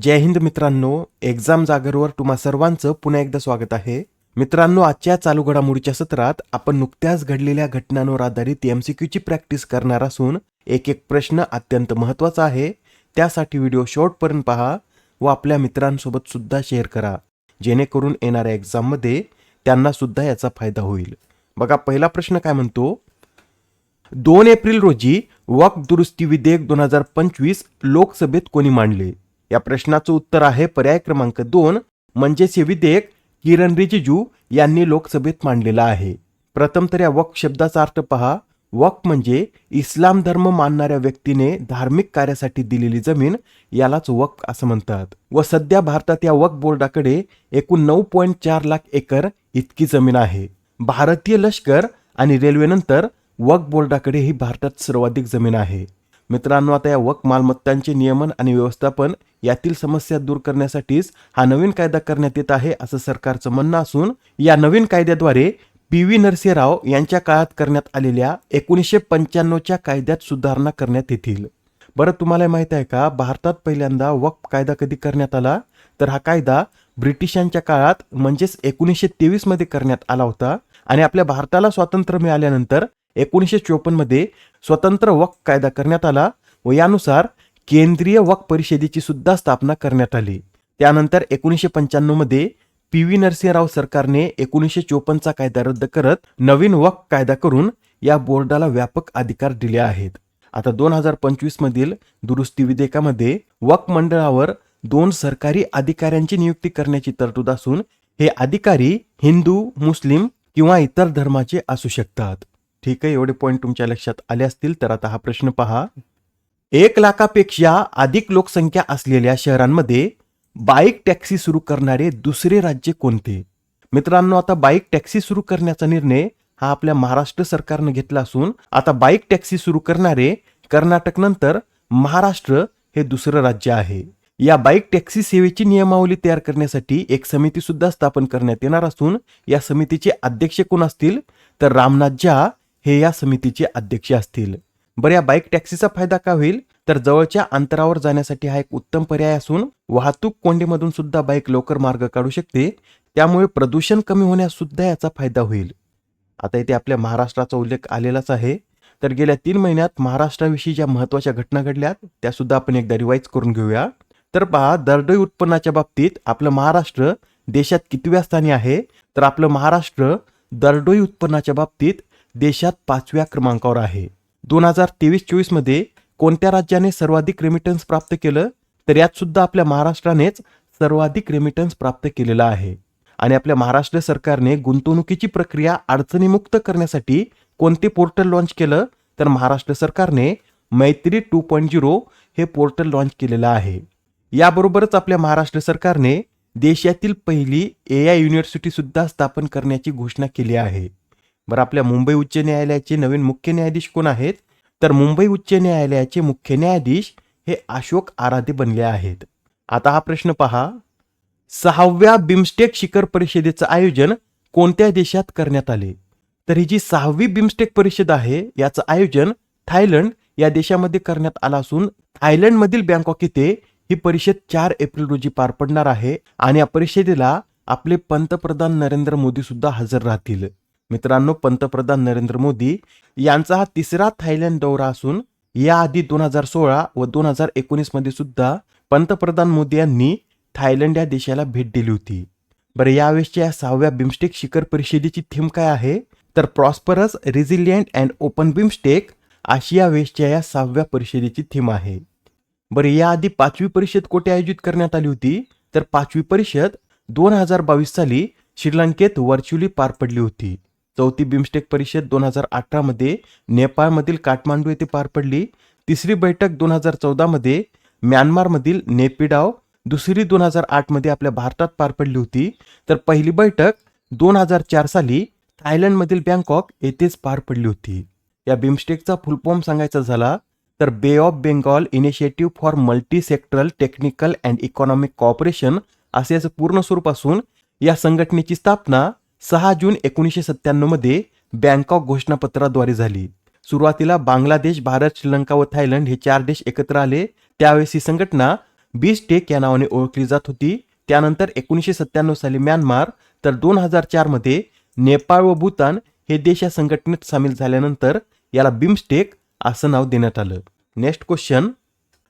जय हिंद मित्रांनो एक्झाम जागरवर तुम्हा सर्वांचं पुन्हा एकदा स्वागत आहे. मित्रांनो आजच्या चालू घडामोडीच्या सत्रात आपण नुकत्याच घडलेल्या घटनांवर आधारित एमसीक्यूची प्रॅक्टिस करणार असून एक एक प्रश्न अत्यंत महत्त्वाचा आहे. त्यासाठी व्हिडिओ शॉर्टपर्यंत पहा व आपल्या मित्रांसोबत सुद्धा शेअर करा. जेणेकरून येणाऱ्या एक्झाममध्ये त्यांना सुद्धा याचा फायदा होईल. बघा पहिला प्रश्न काय म्हणतो? दोन एप्रिल रोजी वक दुरुस्ती विधेयक दोन हजार पंचवीस लोकसभेत कोणी मांडले? या प्रश्नाचं उत्तर आहे पर्याय क्रमांक दोन म्हणजेच हे विधेयक किरण रिजिजू यांनी लोकसभेत मांडलेलं आहे. प्रथम तर या वक्फ शब्दाचा अर्थ पहा. वक्फ म्हणजे इस्लाम धर्म मानणाऱ्या व्यक्तीने धार्मिक कार्यासाठी दिलेली जमीन यालाच वक्फ असं म्हणतात. व सध्या भारतात या वक्फ बोर्डाकडे एकूण नऊ पॉईंट चार लाख एकर इतकी जमीन आहे. भारतीय लष्कर आणि रेल्वेनंतर वक्फ बोर्डाकडे ही भारतात सर्वाधिक जमीन आहे. मित्रांनो आता या वक मालमत्तांचे नियमन आणि व्यवस्थापन यातील समस्या दूर करण्यासाठीच हा नवीन कायदा करण्यात येत आहे असं सरकारचं म्हणणं असून या नवीन कायद्याद्वारे पी व्ही नरसिंहराव यांच्या काळात करण्यात आलेल्या एकोणीसशे पंच्याण्णवच्या कायद्यात सुधारणा करण्यात येतील. बरं तुम्हाला माहीत आहे का भारतात पहिल्यांदा वक्फ कायदा कधी करण्यात आला? तर हा कायदा ब्रिटिशांच्या काळात म्हणजेच एकोणीसशे तेवीसमध्ये करण्यात आला होता. आणि आपल्या भारताला स्वातंत्र्य मिळाल्यानंतर एकोणीसशे चोपन्नमध्ये स्वतंत्र वक्फ कायदा करण्यात आला व यानुसार केंद्रीय वक्फ परिषदेची सुद्धा स्थापना करण्यात आली. त्यानंतर एकोणीसशे पंच्याण्णवमध्ये पी व्ही नरसिंहराव सरकारने एकोणीसशे चोपन्नचा कायदा रद्द करत नवीन वक्फ कायदा करून या बोर्डाला व्यापक अधिकार दिले आहेत. आता दोन हजार पंचवीस मधील दुरुस्ती विधेयकामध्ये वक्फ मंडळावर दोन सरकारी अधिकाऱ्यांची नियुक्ती करण्याची तरतूद असून हे अधिकारी हिंदू मुस्लिम किंवा इतर धर्माचे असू शकतात. ठीक आहे एवढे पॉईंट तुमच्या लक्षात आले असतील तर आता हा प्रश्न पहा. एक लाखापेक्षा अधिक लोकसंख्या असलेल्या शहरांमध्ये बाईक टॅक्सी सुरू करणारे दुसरे राज्य कोणते? मित्रांनो आता बाईक टॅक्सी सुरू करण्याचा निर्णय हा आपल्या महाराष्ट्र सरकारनं घेतला असून आता बाईक टॅक्सी सुरू करणारे कर्नाटक नंतर महाराष्ट्र हे दुसरं राज्य आहे. या बाईक टॅक्सी सेवेची नियमावली तयार करण्यासाठी एक समिती सुद्धा स्थापन करण्यात येणार असून या समितीचे अध्यक्ष कोण असतील? तर रामनाथ झा हे या समितीचे अध्यक्ष असतील. बरं या बाईक टॅक्सीचा फायदा का होईल? तर जवळच्या अंतरावर जाण्यासाठी हा एक उत्तम पर्याय असून वाहतूक कोंडीमधून सुद्धा बाईक लवकर मार्ग काढू शकते. त्यामुळे प्रदूषण कमी होण्यास सुद्धा याचा फायदा होईल. आता इथे आपल्या महाराष्ट्राचा उल्लेख आलेलाच आहे. तर गेल्या तीन महिन्यात महाराष्ट्राविषयी ज्या महत्त्वाच्या घटना घडल्यात त्या सुद्धा आपण एकदा रिवाईज करून घेऊया. तर पहा दरडोई उत्पन्नाच्या बाबतीत आपलं महाराष्ट्र देशात कितव्या स्थानी आहे? तर आपलं महाराष्ट्र दरडोई उत्पन्नाच्या बाबतीत देशात पाचव्या क्रमांकावर आहे. दोन हजार तेवीस चोवीसमध्ये कोणत्या राज्याने सर्वाधिक रेमिटन्स प्राप्त केलं? तर यात सुद्धा आपल्या महाराष्ट्रानेच सर्वाधिक रेमिटन्स प्राप्त केलेला आहे. आणि आपल्या महाराष्ट्र सरकारने गुंतवणुकीची प्रक्रिया अडचणीमुक्त करण्यासाठी कोणते पोर्टल लॉन्च केलं? तर महाराष्ट्र सरकारने मैत्री टू पॉईंट झिरो हे पोर्टल लॉन्च केलेलं आहे. याबरोबरच आपल्या महाराष्ट्र सरकारने देशातील पहिली ए आय युनिव्हर्सिटी सुद्धा स्थापन करण्याची घोषणा केली आहे. बरं आपल्या मुंबई उच्च न्यायालयाचे नवीन मुख्य न्यायाधीश कोण आहेत? तर मुंबई उच्च न्यायालयाचे मुख्य न्यायाधीश हे अशोक आराधे बनले आहेत. आता हा प्रश्न पहा. सहाव्या बिमस्टेक शिखर परिषदेचं आयोजन कोणत्या देशात करण्यात आले? तर ही जी सहावी बिमस्टेक परिषद आहे याचं आयोजन थायलंड या देशामध्ये करण्यात आलं असून थायलंडमधील बँकॉक येथे ही परिषद चार एप्रिल रोजी पार पडणार आहे आणि या परिषदेला आपले पंतप्रधान नरेंद्र मोदी सुद्धा हजर राहतील. मित्रांनो पंतप्रधान नरेंद्र मोदी यांचा हा तिसरा थायलंड दौरा असून याआधी दोन हजार सोळा व दोन हजार एकोणीसमध्ये सुद्धा पंतप्रधान मोदी यांनी थायलंड या देशाला भेट दिली होती. बरं यावेळेसच्या या सहाव्या बिमस्टेक शिखर परिषदेची थीम काय आहे? तर prosperous resilient and open BIMSTEC आशिया वेस्टच्या या सहाव्या परिषदेची थीम आहे. बरं याआधी पाचवी परिषद कोठे आयोजित करण्यात आली होती? तर पाचवी परिषद दोन हजार बावीस साली श्रीलंकेत व्हर्च्युअली पार पडली होती. चौथी बिमस्टेक परिषद दोन हजार अठरामध्ये नेपाळमधील काठमांडू येथे पार पडली. तिसरी बैठक दोन हजार चौदामध्ये म्यानमारमधील नेपिडाव. दुसरी दोन हजार आठमध्ये आपल्या भारतात पार पडली होती. तर पहिली बैठक दोन हजार चार साली थायलंडमधील बँकॉक येथेच पार पडली होती. या बिमस्टेकचा फुल फॉर्म सांगायचा झाला तर Bay of Bengal initiative for multi sectoral technical and economic cooperation असे याचं पूर्ण स्वरूप असून या संघटनेची स्थापना सहा जून एकोणीसशे सत्त्याण्णवमध्ये बँकॉक घोषणापत्राद्वारे झाली. सुरुवातीला बांगलादेश भारत श्रीलंका व थायलंड हे चार देश एकत्र आले. त्यावेळेस ही संघटना बिस्टेक या नावाने ओळखली जात होती. त्यानंतर एकोणीसशे सत्त्याण्णव साली म्यानमार तर दोन हजार चारमध्ये नेपाळ व भूतान हे देश या संघटनेत सामील झाल्यानंतर याला बिमस्टेक असं नाव देण्यात आलं. Next question.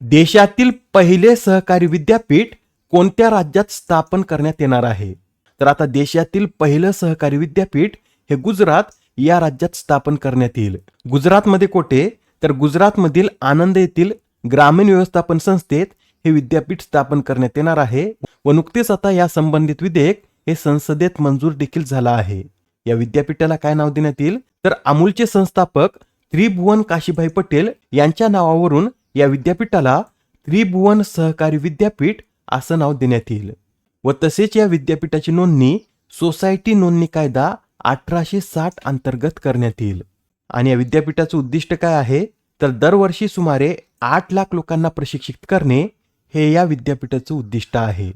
देशातील पहिले सहकारी विद्यापीठ कोणत्या राज्यात स्थापन करण्यात येणार आहे? तर आता देशातील पहिलं सहकारी विद्यापीठ हे गुजरात या राज्यात स्थापन करण्यात येईल. गुजरातमध्ये कोठे? तर गुजरातमधील आनंद येथील ग्रामीण व्यवस्थापन संस्थेत हे विद्यापीठ स्थापन करण्यात येणार आहे व नुकतेच आता या संबंधित विधेयक हे संसदेत मंजूर देखील झाला आहे. या विद्यापीठाला काय नाव देण्यात येईल? तर अमूलचे संस्थापक त्रिभुवन काशीभाई पटेल यांच्या नावावरून या विद्यापीठाला त्रिभुवन सहकारी विद्यापीठ असं नाव देण्यात येईल. व तसेच या विद्यापीठाची नोंदणी सोसायटी नोंदणी कायदा अठराशे साठ अंतर्गत करण्यात येईल. आणि या विद्यापीठाचं उद्दिष्ट काय आहे? तर दरवर्षी सुमारे आठ लाख लोकांना प्रशिक्षित करणे हे या विद्यापीठाचं उद्दिष्ट आहे.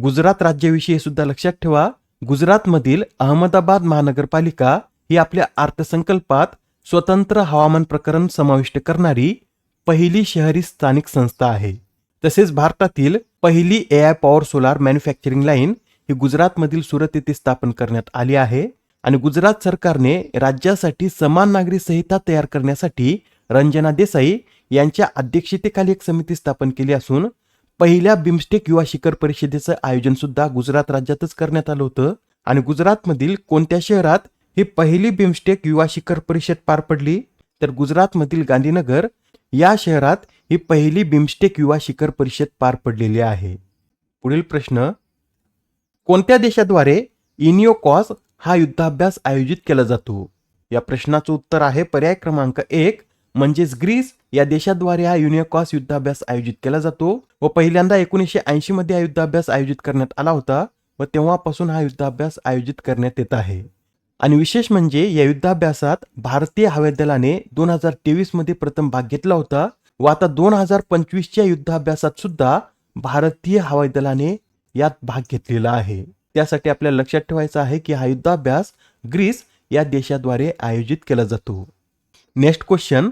गुजरात राज्याविषयी सुद्धा लक्षात ठेवा. गुजरातमधील अहमदाबाद महानगरपालिका ही आपल्या अर्थसंकल्पात स्वतंत्र हवामान प्रकरण समाविष्ट करणारी पहिली शहरी स्थानिक संस्था आहे. तसेच भारतातील पहिली A I power solar manufacturing line ही गुजरातमधील सुरत येथे स्थापन करण्यात आली आहे आणि गुजरात सरकारने राज्यासाठी समान नागरी संहिता तयार करण्यासाठी रंजना देसाई यांच्या अध्यक्षतेखाली एक समिती स्थापन केली असून पहिल्या बिमस्टेक युवा शिखर परिषदेचं आयोजन सुद्धा गुजरात राज्यातच करण्यात आलं होतं. आणि गुजरातमधील कोणत्या शहरात ही पहिली बिमस्टेक युवा शिखर परिषद पार पडली? तर गुजरातमधील गांधीनगर या शहरात ही पहिली बिमस्टेक युवा शिखर परिषद पार पडलेली आहे. पुढील प्रश्न कोणत्या देशाद्वारे इनिओकॉस हा युद्धाभ्यास आयोजित केला जातो? या प्रश्नाचं उत्तर आहे पर्याय क्रमांक एक म्हणजेच ग्रीस या देशाद्वारे हा युनिओकॉस युद्धाभ्यास आयोजित केला जातो. व पहिल्यांदा एकोणीसशे ऐंशी मध्ये हा युद्धाभ्यास आयोजित करण्यात आला होता व तेव्हापासून हा युद्धाभ्यास आयोजित करण्यात येत आहे. आणि विशेष म्हणजे या युद्धाभ्यासात भारतीय हवाई दलाने दोन हजार तेवीसमध्ये प्रथम भाग घेतला होता. व आता दोन हजार पंचवीसच्या युद्धाभ्यासात सुद्धा भारतीय हवाई दलाने यात भाग घेतलेला आहे. त्यासाठी आपल्याला लक्षात ठेवायचं आहे की हा युद्धाभ्यास ग्रीस या देशाद्वारे आयोजित केला जातो. नेक्स्ट क्वेश्चन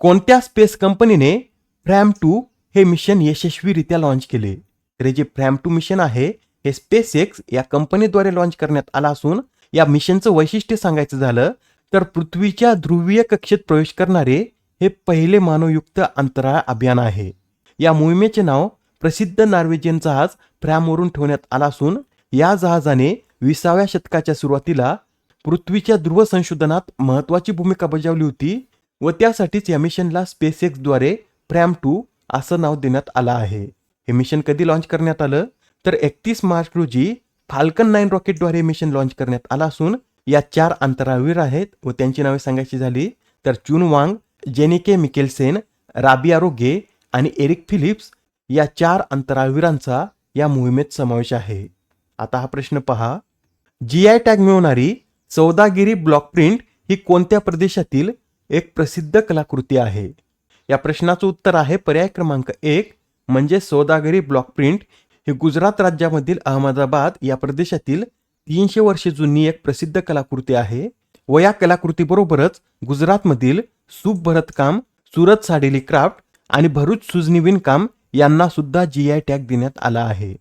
कोणत्या स्पेस कंपनीने फ्रॅम टू हे मिशन यशस्वीरित्या लॉन्च केले? तर हे जे फ्रॅम टू मिशन आहे हे स्पेस एक्स या कंपनीद्वारे लॉन्च करण्यात आला असून या मिशनचं वैशिष्ट्य सांगायचं झालं तर पृथ्वीच्या ध्रुवीय कक्षेत प्रवेश करणारे हे पहिले मानवयुक्त अंतराळ अभियान आहे. या मोहिमेचे नाव प्रसिद्ध नॉर्वेजियन जहाज फ्रॅमवरून ठेवण्यात आला असून या जहाजाने विसाव्या शतकाच्या सुरुवातीला पृथ्वीच्या ध्रुव संशोधनात महत्वाची भूमिका बजावली होती व त्यासाठीच या मिशनला स्पेस एक्सद्वारे फ्रॅम टू असं नाव देण्यात आलं आहे. हे मिशन कधी लॉन्च करण्यात आलं? तर एकतीस मार्च रोजी फाल्कन नाईन रॉकेटद्वारे मिशन लॉन्च करण्यात आला असून या चार अंतराळवीर आहेत व त्यांची नावे सांगायची झाली तर चुन वांग जेनिके मिकेलसेन राबिया रोगे आणि एरिक फिलिप्स या चार अंतराळवीरांचा या मोहिमेत समावेश आहे. आता हा प्रश्न पहा. जी आय टॅग मिळवणारी चौदागिरी ब्लॉक प्रिंट ही कोणत्या प्रदेशातील एक प्रसिद्ध कलाकृती आहे? या प्रश्नाचं उत्तर आहे पर्याय क्रमांक एक म्हणजे सौदागिरी ब्लॉक प्रिंट ही गुजरात राज्यामधील अहमदाबाद या प्रदेशातील तीनशे वर्षे जुनी एक प्रसिद्ध कलाकृती आहे व या कलाकृतीबरोबरच गुजरातमधील सूप भरतकाम सुरत साडेली क्राफ्ट आणि भरूच सुजनी विणकाम यांना सुद्धा जी आय टॅग देण्यात आला आहे.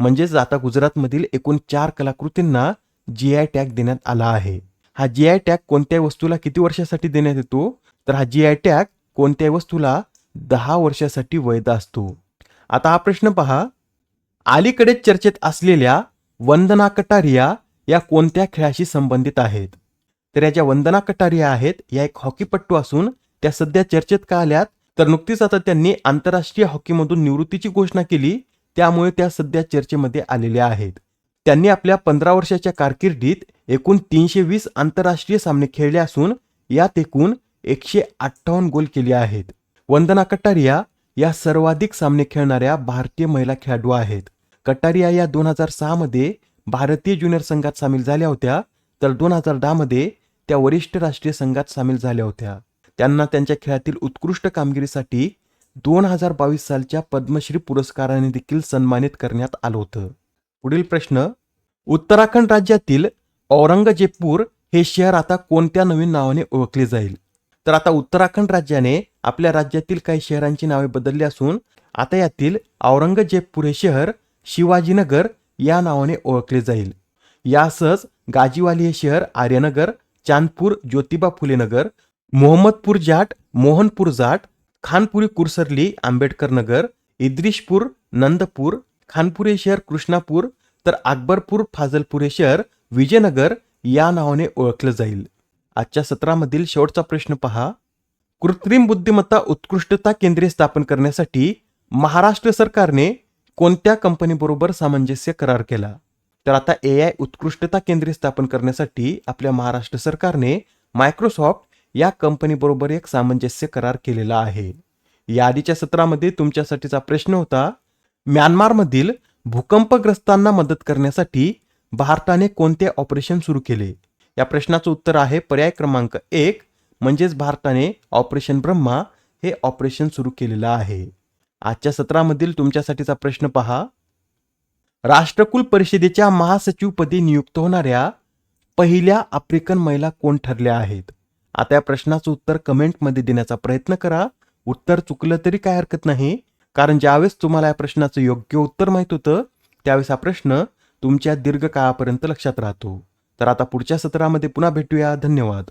म्हणजेच आता गुजरातमधील एकूण चार कलाकृतींना जी आय टॅग देण्यात आला आहे. हा जी आय टॅग कोणत्याही वस्तूला किती वर्षासाठी देण्यात येतो? तर हा जी आय टॅग कोणत्याही वस्तूला दहा वर्षासाठी वैध असतो. आता हा प्रश्न पहा. अलीकडेच चर्चेत असलेल्या वंदना कटारिया या कोणत्या खेळाशी संबंधित आहेत? तर या ज्या वंदना कटारिया आहेत या एक हॉकीपट्टू असून त्या सध्या चर्चेत का आल्यात? तर नुकतीच आता त्यांनी आंतरराष्ट्रीय हॉकीमधून निवृत्तीची घोषणा केली त्यामुळे त्या सध्या चर्चेमध्ये आलेल्या आहेत. त्यांनी आपल्या पंधरा वर्षाच्या कारकिर्दीत एकूण तीनशे वीस आंतरराष्ट्रीय सामने खेळले असून यात एकूण एकशे अठ्ठावन्न गोल केले आहेत. वंदना कटारिया या सर्वाधिक सामने खेळणाऱ्या भारतीय महिला खेळाडू आहेत. कटारिया या दोन हजार सहा मध्ये भारतीय ज्युनियर संघात सामील झाल्या होत्या तर दोन हजार दहा मध्ये त्या वरिष्ठ राष्ट्रीय संघात सामील झाल्या होत्या. त्यांना त्यांच्या खेळातील उत्कृष्ट कामगिरीसाठी दोन हजार बावीस सालच्या पद्मश्री पुरस्काराने देखील सन्मानित करण्यात आलं होतं. पुढील प्रश्न उत्तराखंड राज्यातील औरंगजेबपूर हे शहर आता कोणत्या नवीन नावाने ओळखले जाईल? तर आता उत्तराखंड राज्याने आपल्या राज्यातील काही शहरांची नावे बदलली असून आता यातील औरंगजेबपूर हे शहर शिवाजीनगर या नावाने ओळखले जाईल. यासच गाजीवाली हे शहर आर्यनगर चांदपूर ज्योतिबा फुले नगर मोहम्मदपूर जाट मोहनपूर जाट खानपुरी कुरसरली आंबेडकर नगर इद्रिशपूर नंदपूर खानपुरे शहर कृष्णापूर तर अकबरपूर फाजलपुरे शहर विजयनगर या नावाने ओळखलं जाईल. आजच्या सत्रामधील शेवटचा प्रश्न पहा. कृत्रिम बुद्धिमत्ता उत्कृष्टता केंद्रे स्थापन करण्यासाठी महाराष्ट्र सरकारने कोणत्या कंपनीबरोबर सामंजस्य करार केला? तर आता ए आय उत्कृष्टता केंद्रे स्थापन करण्यासाठी आपल्या महाराष्ट्र सरकारने मायक्रोसॉफ्ट या कंपनीबरोबर एक सामंजस्य करार केलेला आहे. या आधीच्या सत्रामध्ये तुमच्यासाठीचा प्रश्न होता म्यानमारमधील भूकंपग्रस्तांना मदत करण्यासाठी भारताने कोणते ऑपरेशन सुरू केले? या प्रश्नाचं उत्तर आहे पर्याय क्रमांक एक म्हणजेच भारताने ऑपरेशन ब्रह्मा हे ऑपरेशन सुरू केलेलं आहे. आजच्या सत्रामधील तुमच्यासाठीचा प्रश्न पहा. राष्ट्रकुल परिषदेच्या महासचिवपदी नियुक्त होणाऱ्या पहिल्या आफ्रिकन महिला कोण ठरल्या आहेत? आता या प्रश्नाचं उत्तर कमेंटमध्ये देण्याचा प्रयत्न करा. उत्तर चुकलं तरी काय हरकत नाही. कारण ज्यावेळेस तुम्हाला या प्रश्नाचं योग्य उत्तर माहीत होतं त्यावेळेस हा प्रश्न तुमच्या दीर्घकाळापर्यंत लक्षात राहतो. तर आता पुढच्या सत्रामध्ये पुन्हा भेटूया. धन्यवाद.